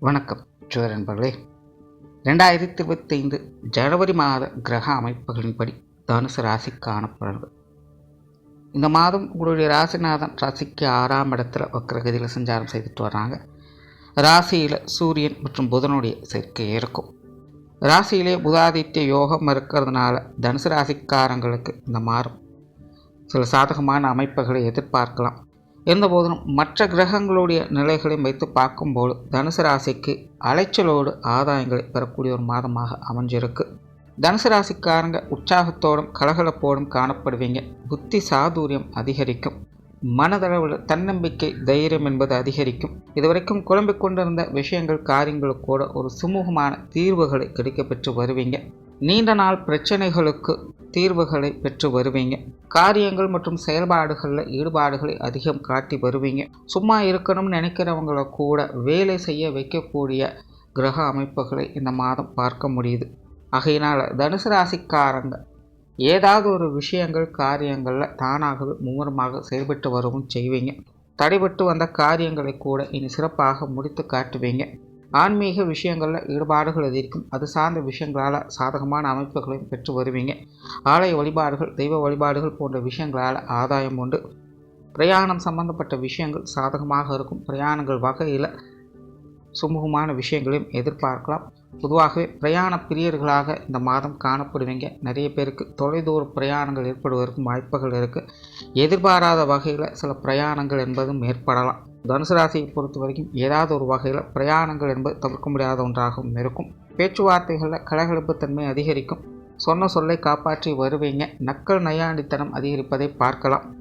வணக்கம் ஜோர் நண்பர்களே. ரெண்டாயிரத்தி இருபத்தைந்து ஜனவரி மாத கிரக அமைப்புகளின்படி தனுசு ராசிக்கான பலன்கள் இந்த மாதம் உங்களுடைய ராசிநாதன் ராசிக்கு ஆறாம் இடத்துல வக்கரகதியில் சஞ்சாரம் செய்துட்டு வர்றாங்க. ராசியில் சூரியன் மற்றும் புதனுடைய சேர்க்கை இருக்கும். ராசியிலே புதாதித்ய யோகம் இருக்கிறதுனால தனுசு ராசிக்காரங்களுக்கு இந்த மாதம் சில சாதகமான அமைப்புகளை எதிர்பார்க்கலாம். இருந்தபோதிலும் மற்ற கிரகங்களுடைய நிலைகளையும் வைத்து பார்க்கும்போது தனுசு ராசிக்கு அலைச்சலோடு ஆதாயங்களை பெறக்கூடிய ஒரு மாதமாக அமைஞ்சிருக்கு. தனுசு ராசிக்காரங்க உற்சாகத்தோடும் கலகலப்போடும் காணப்படுவீங்க. புத்தி சாதுரியம் அதிகரிக்கும். மனதளவில் தன்னம்பிக்கை தைரியம் என்பது அதிகரிக்கும். இதுவரைக்கும் குழம்பிக் கொண்டிருந்த விஷயங்கள் காரியங்களுக்கு கூட ஒரு சுமூகமான தீர்வுகளை கிடைக்கப்பெற்று வருவீங்க. நீண்ட நாள் பிரச்சனைகளுக்கு தீர்வுகளை பெற்று வருவீங்க. காரியங்கள் மற்றும் செயல்பாடுகளில் ஈடுபாடுகளை அதிகம் காட்டி வருவீங்க. சும்மா இருக்கணும்னு நினைக்கிறவங்கள கூட வேலை செய்ய வைக்கக்கூடிய கிரக அமைப்புகளை இந்த மாதம் பார்க்க முடியுது. ஆகையினால் தனுசு ராசிக்காரங்க ஏதாவது ஒரு விஷயங்கள் காரியங்களில் தானாகவே மும்முரமாக செயல்பட்டு வரவும் செய்வீங்க. தடைபட்டு வந்த காரியங்களை கூட இனி சிறப்பாக முடித்து காட்டுவீங்க. ஆன்மீக விஷயங்களில் ஈடுபாடுகள் அதிகரிக்கும் அது சார்ந்த விஷயங்களால் சாதகமான அமைப்புகளையும் பெற்று வருவீங்க. ஆலய வழிபாடுகள் தெய்வ வழிபாடுகள் போன்ற விஷயங்களால் ஆதாயம் உண்டு. பிரயாணம் சம்பந்தப்பட்ட விஷயங்கள் சாதகமாக இருக்கும். பிரயாணங்கள் வகையில் சுமூகமான விஷயங்களையும் எதிர்பார்க்கலாம். பொதுவாகவே பிரயாண பிரியர்களாக இந்த மாதம் காணப்படுவீங்க. நிறைய பேருக்கு தொலைதூர பிரயாணங்கள் ஏற்படுவதற்கும் வாய்ப்புகள் இருக்குது எதிர்பாராத வகையில் சில பிரயாணங்கள் என்பதும் ஏற்படலாம். தனுசு ராசியை பொறுத்த வரைக்கும் ஏதாவது ஒரு வகையில் பிரயாணங்கள் என்பது தவிர்க்க முடியாத ஒன்றாகவும் இருக்கும். பேச்சுவார்த்தைகளில் கலகலப்புத்தன்மை அதிகரிக்கும். சொன்ன சொல்லை காப்பாற்றி வருவீங்க. நக்கல் நையாண்டித்தனம் அதிகரிப்பதை பார்க்கலாம்.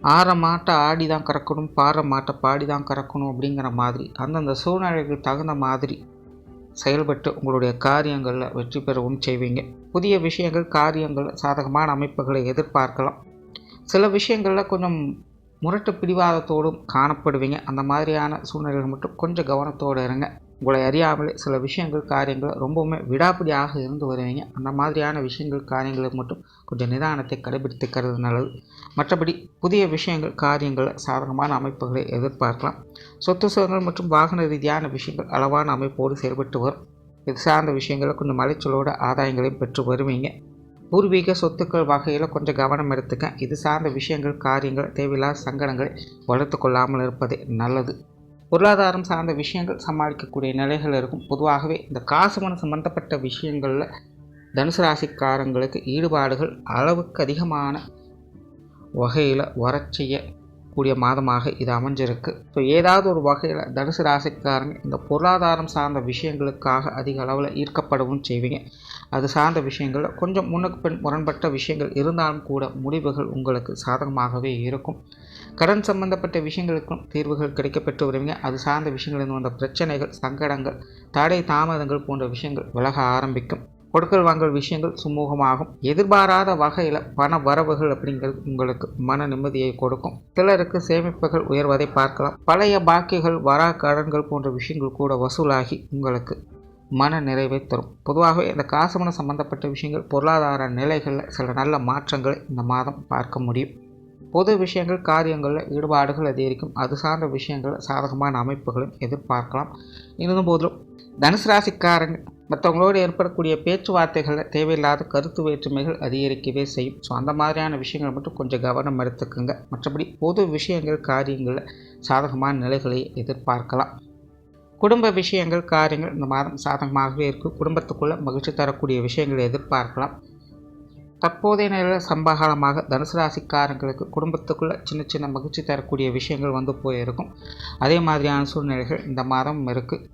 ஆற மாட்டை ஆடி தான் கறக்கணும் பாறை மாட்டை பாடி தான் கறக்கணும் அப்படிங்கிற மாதிரி அந்தந்த சூழ்நிலைக்கு தகுந்த மாதிரி செயல்பட்டு உங்களுடைய காரியங்களில் வெற்றி பெறவும் செய்வீங்க. புதிய விஷயங்கள் காரியங்கள் சாதகமான அமைப்புகளை எதிர்பார்க்கலாம். சில விஷயங்களில் கொஞ்சம் முரட்டு பிடிவாதத்தோடும் காணப்படுவீங்க. அந்த மாதிரியான சூழ்நிலைகள் மட்டும் கொஞ்சம் கவனத்தோடு இருங்க. உங்களை அறியாமலே சில விஷயங்கள் காரியங்கள் ரொம்பவுமே விடாப்பிடியாக இருந்து வருவீங்க. அந்த மாதிரியான விஷயங்கள் காரியங்களுக்கு மட்டும் கொஞ்சம் நிதானத்தை கடைபிடித்துக்கிறது நல்லது. மற்றபடி புதிய விஷயங்கள் காரியங்கள் சாதகமான அமைப்புகளை எதிர்பார்க்கலாம். சொத்து சுகங்கள் மற்றும் வாகன ரீதியான விஷயங்கள் அளவான அமைப்போடு செயல்பட்டு வரும். இது சார்ந்த விஷயங்களை கொஞ்சம் மலைச்சலோட ஆதாயங்களையும் பெற்று வருவீங்க. பூர்வீக சொத்துக்கள் வகையில் கொஞ்சம் கவனம் எடுத்துக்க. இது சார்ந்த விஷயங்கள் காரியங்கள் தேவையில்லாத சங்கடங்களை வளர்த்து கொள்ளாமல் இருப்பதே நல்லது. பொருளாதாரம் சார்ந்த விஷயங்கள் சமாளிக்கக்கூடிய நிலைகள் இருக்கும். பொதுவாகவே இந்த காசு மனம் சம்பந்தப்பட்ட விஷயங்களில் தனுசு ராசிக்காரங்களுக்கு ஈடுபாடுகள் அளவுக்கு அதிகமான வகையில் வரச்செய்ய கூடிய மாதமாக இது அமைஞ்சிருக்கு. ஸோ ஏதாவது ஒரு வகையில் தனுசு ராசிக்காரங்க இந்த பொருளாதாரம் சார்ந்த விஷயங்களுக்காக அதிக அளவில் ஈர்க்கப்படவும் செய்வீங்க. அது சார்ந்த விஷயங்களில் கொஞ்சம் முன்னுக்கு பின் முரண்பட்ட விஷயங்கள் இருந்தாலும் கூட முடிவுகள் உங்களுக்கு சாதகமாகவே இருக்கும். கடன் சம்பந்தப்பட்ட விஷயங்களுக்கும் தீர்வுகள் கிடைக்கப்பெற்று வருவீங்க. அது சார்ந்த விஷயங்களில் வந்த பிரச்சனைகள் சங்கடங்கள் தடை தாமதங்கள் போன்ற விஷயங்கள் விலக ஆரம்பிக்கும். கொடுக்கல் வாங்கல் விஷயங்கள் சுமூகமாகும். எதிர்பாராத வகையில் பண வரவுகள் அப்படிங்கிறது உங்களுக்கு மன நிம்மதியை கொடுக்கும். சிலருக்கு சேமிப்புகள் உயர்வதை பார்க்கலாம். பழைய பாக்கிகள் வரா கடன்கள் போன்ற விஷயங்கள் கூட வசூலாகி உங்களுக்கு மன நிறைவை தரும். பொதுவாகவே இந்த காசுமணம் சம்பந்தப்பட்ட விஷயங்கள் பொருளாதார நிலைகளில் சில நல்ல மாற்றங்களை இந்த மாதம் பார்க்க முடியும். பொது விஷயங்கள் காரியங்களில் ஈடுபாடுகள் அதிகரிக்கும். அது சார்ந்த விஷயங்களில் சாதகமான அமைப்புகளும் எதிர்பார்க்கலாம். இருந்தபோதிலும் தனுசு ராசிக்காரங்க மற்றவங்களோடு ஏற்படக்கூடிய பேச்சுவார்த்தைகளில் தேவையில்லாத கருத்து வேற்றுமைகள் அதிகரிக்கவே செய்யும். ஸோ அந்த மாதிரியான விஷயங்கள் மட்டும் கொஞ்சம் கவனம் எடுத்துக்கோங்க. மற்றபடி பொது விஷயங்கள் காரியங்களில் சாதகமான நிலைகளை எதிர்பார்க்கலாம். குடும்ப விஷயங்கள் காரியங்கள் இந்த மாதம் சாதகமாகவே இருக்கும் குடும்பத்துக்குள்ளே மகிழ்ச்சி தரக்கூடிய விஷயங்களை எதிர்பார்க்கலாம். தற்போதைய நிலையில் சம்பகாலமாக தனுசு ராசிக்காரங்களுக்கு குடும்பத்துக்குள்ளே சின்ன சின்ன மகிழ்ச்சி தரக்கூடிய விஷயங்கள் வந்து போயிருக்கும். அதே மாதிரியான சூழ்நிலைகள் இந்த மாதம் இருக்குது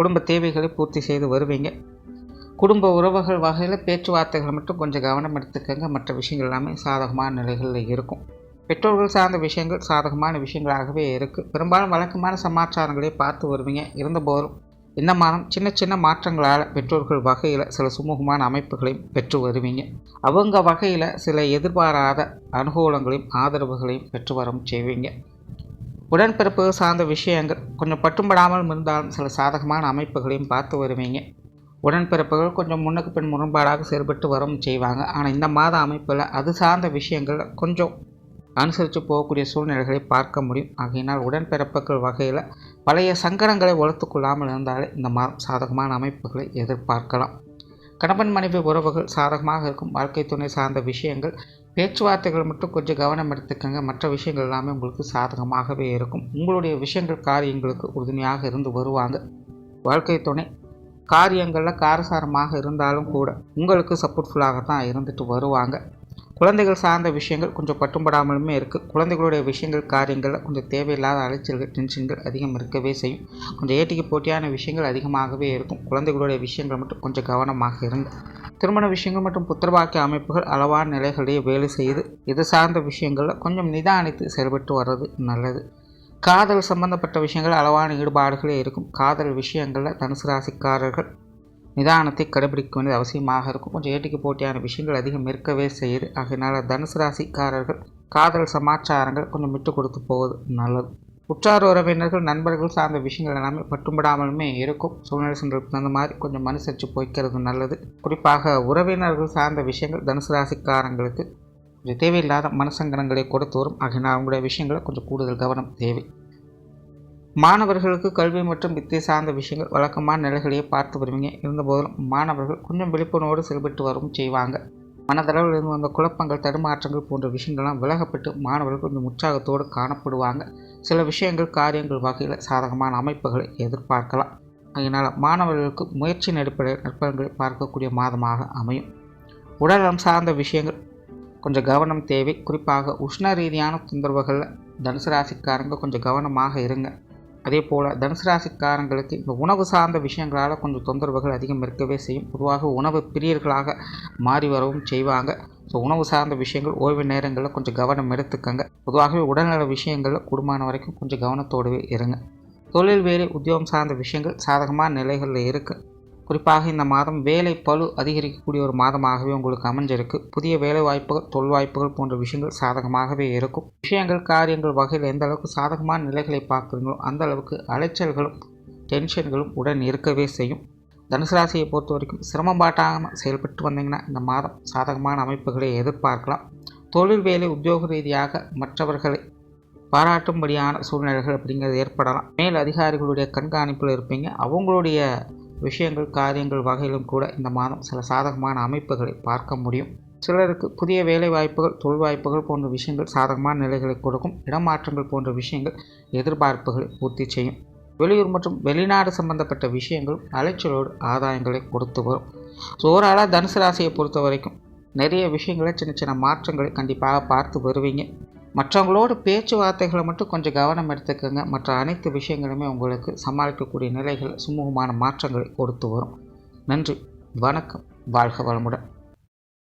குடும்ப தேவைகளை பூர்த்தி செய்து வருவீங்க. குடும்ப உறவுகள் வகையில் பேச்சுவார்த்தைகள் மட்டும் கொஞ்சம் கவனம் எடுத்துக்கங்க. மற்ற விஷயங்கள் எல்லாமே சாதகமான நிலைகளில் இருக்கும். பெற்றோர்கள் சார்ந்த விஷயங்கள் சாதகமான விஷயங்களாகவே இருக்குது பெரும்பாலும் வழக்கமான சமாச்சாரங்களே பார்த்து வருவீங்க. இருந்தபோதும் இந்த மாதம் சின்ன சின்ன மாற்றங்களால் பெற்றோர்கள் வகையில் சில சுமூகமான அமைப்புகளையும் பெற்று வருவீங்க. அவங்க வகையில் சில எதிர்பாராத அனுகூலங்களையும் ஆதரவுகளையும் பெற்று வரவும் செய்வீங்க. உடன்பிறப்பு சார்ந்த விஷயங்கள் கொஞ்சம் பட்டும்படாமல் இருந்தாலும் சில சாதகமான அமைப்புகளையும் பார்த்து வருவீங்க. உடன்பிறப்புகள் கொஞ்சம் முன்னுக்கு பின் முரண்பாடாக செயல்பட்டு வரவும் செய்வாங்க. ஆனால் இந்த மாத அமைப்பில் அது சார்ந்த விஷயங்கள் கொஞ்சம் அனுசரித்து போகக்கூடிய சூழ்நிலைகளை பார்க்க முடியும். ஆகையினால் உடன்பிறப்புகள் வகையில் பழைய சங்கடங்களை வளர்த்து கொள்ளாமல் இருந்தாலே இந்த மாதம் சாதகமான அமைப்புகளை எதிர்பார்க்கலாம். கணவன் மனைவி உறவுகள் சாதகமாக இருக்கும். வாழ்க்கை துணை சார்ந்த விஷயங்கள் பேச்சுவார்த்தைகள் மட்டும் கொஞ்சம் கவனம் எடுத்துக்கங்க. மற்ற விஷயங்கள் எல்லாமே உங்களுக்கு சாதகமாகவே இருக்கும். உங்களுடைய விஷயங்கள் காரியங்களுக்கு உறுதுணையாக இருந்து வருவாங்க. வாழ்க்கை துணை. காரியங்களில் காரசாரமாக இருந்தாலும் கூட உங்களுக்கு சப்போர்ட்ஃபுல்லாக தான் இருந்துட்டு வருவாங்க. குழந்தைகள் சார்ந்த விஷயங்கள் கொஞ்சம் பட்டும்படாமலுமே இருக்குது குழந்தைகளுடைய விஷயங்கள் காரியங்களில் கொஞ்சம் தேவையில்லாத அலைச்சல்கள் டென்ஷன்கள் அதிகம் இருக்கவே செய்யும். கொஞ்சம் ஏட்டிக்கு போட்டியான விஷயங்கள் அதிகமாகவே இருக்கும். குழந்தைகளுடைய விஷயங்கள் மட்டும் கொஞ்சம் கவனமாக இருங்க. திருமண விஷயங்கள் மற்றும் புத்திரவாக்கிய அமைப்புகள் அளவான நிலைகளிலேயே வேலை செய்து இது சார்ந்த விஷயங்களில் கொஞ்சம் நிதானித்து செயல்பட்டு வர்றது நல்லது. காதல் சம்பந்தப்பட்ட விஷயங்கள் அளவான ஈடுபாடுகளே இருக்கும். காதல் விஷயங்களில் தனுசு ராசிக்காரர்கள் நிதானத்தை கடைபிடிக்க வேண்டியது அவசியமாக இருக்கும். கொஞ்சம் ஏட்டிக்கு போட்டியான விஷயங்கள் அதிகம் இருக்கவே செய்யுது. ஆகையினால் தனுசு ராசிக்காரர்கள் காதல் சமாச்சாரங்கள் கொஞ்சம் விட்டு கொடுத்து போவது நல்லது. உற்றார் உறவினர்கள் நண்பர்கள் சார்ந்த விஷயங்கள் எல்லாமே பட்டுப்படாமலுமே இருக்கும். சூழ்நிலை சூழ்நிலைக்கு தகுந்த மாதிரி கொஞ்சம் மனுசரித்து போய்க்கிறது நல்லது. குறிப்பாக உறவினர்கள் சார்ந்த விஷயங்கள் தனுசு ராசிக்காரங்களுக்கு கொஞ்சம் தேவையில்லாத மனசங்கடங்களை கொடுத்து வரும். ஆகினால் அவங்களுடைய விஷயங்களை கொஞ்சம் கூடுதல் கவனம் தேவை. மாணவர்களுக்கு கல்வி மற்றும் வித்தியை சார்ந்த விஷயங்கள் வழக்கமான நிலைகளையே பார்த்து வருவீங்க. இருந்தபோதிலும் மாணவர்கள் கொஞ்சம் விழிப்புணர்வோடு செயல்பட்டு வரவும் செய்வாங்க. மனதளவில் இருந்து வந்த குழப்பங்கள் தடுமாற்றங்கள் போன்ற விஷயங்கள்லாம் விலகப்பட்டு மாணவர்கள் கொஞ்சம் உற்சாகத்தோடு காணப்படுவாங்க. சில விஷயங்கள் காரியங்கள் வகையில் சாதகமான அமைப்புகளை எதிர்பார்க்கலாம். அதனால் மாணவர்களுக்கு முயற்சியின் அடிப்படையில் நற்பலன்களை பார்க்கக்கூடிய மாதமாக அமையும். உடல்நலம் சார்ந்த விஷயங்கள். கொஞ்சம் கவனம் தேவை. குறிப்பாக உஷ்ண ரீதியான தொந்தரவுகளில் தனுசு ராசிக்காரங்க கொஞ்சம் கவனமாக இருங்க. அதே போல் தனுசு ராசிக்காரங்களுக்கு இந்த உணவு சார்ந்த விஷயங்களால் கொஞ்சம் தொந்தரவுகள் அதிகம் இருக்கவே செய்யும். பொதுவாக உணவு பிரியர்களாக மாறி வரவும் செய்வாங்க. ஸோ உணவு சார்ந்த விஷயங்கள் ஓய்வு நேரங்களில் கொஞ்சம் கவனம் எடுத்துக்கங்க. பொதுவாகவே உடல்நல விஷயங்களில் குடும்பமான வரைக்கும் கொஞ்சம் கவனத்தோடவே இருங்க. தொழில் வேலை உத்தியோகம் சார்ந்த விஷயங்கள் சாதகமான நிலைகளில் இருக்குது குறிப்பாக இந்த மாதம் வேலை பழு அதிகரிக்கக்கூடிய ஒரு மாதமாகவே உங்களுக்கு அமைஞ்சிருக்கு. புதிய வேலை வாய்ப்புகள் தொழில் வாய்ப்புகள் போன்ற விஷயங்கள் சாதகமாகவே இருக்கும். விஷயங்கள் காரியங்கள் வகையில் எந்த அளவுக்கு சாதகமான நிலைகளை பார்க்குறீங்களோ அந்த அளவுக்கு அலைச்சல்களும் டென்ஷன்களும் உடன் இருக்கவே செய்யும். தனுசு ராசியை பொறுத்த வரைக்கும் சிரமம் பாட்டாமல் செயல்பட்டு வந்தீங்கன்னா இந்த மாதம் சாதகமான அமைப்புகளை எதிர்பார்க்கலாம். தொழில் வேலை உத்தியோக ரீதியாக மற்றவர்களை பாராட்டும்படியான சூழ்நிலைகள் அப்படிங்கிறது ஏற்படலாம். மேல் அதிகாரிகளுடைய கண்காணிப்பில் இருப்பீங்க. அவங்களுடைய விஷயங்கள் காரியங்கள் வகையிலும் கூட இந்த மாதம் சில சாதகமான அமைப்புகளை பார்க்க முடியும். சிலருக்கு புதிய வேலை வாய்ப்புகள் தொழில் வாய்ப்புகள் போன்ற விஷயங்கள் சாதகமான நிலைகளை கொடுக்கும். இடமாற்றங்கள் போன்ற விஷயங்கள் எதிர்பார்ப்புகளை பூர்த்தி செய்யும். வெளியூர் மற்றும் வெளிநாடு சம்பந்தப்பட்ட விஷயங்களும் அலைச்சலோடு ஆதாயங்களை கொடுத்து வரும். ஸோ ஓவராலாக தனுசு ராசியை பொறுத்த வரைக்கும் நிறைய விஷயங்களை சின்ன சின்ன மாற்றங்களை கண்டிப்பாக பார்த்து வருவீங்க. மற்றவங்களோட பேச்சுவார்த்தைகளை மட்டும் கொஞ்சம் கவனம் எடுத்துக்கோங்க. மற்ற அனைத்து விஷயங்களுமே உங்களுக்கு சமாளிக்கக்கூடிய நிலைகள் சுமூகமான மாற்றங்களை கொடுத்து வரும். நன்றி. வணக்கம். வாழ்க வளமுடன்.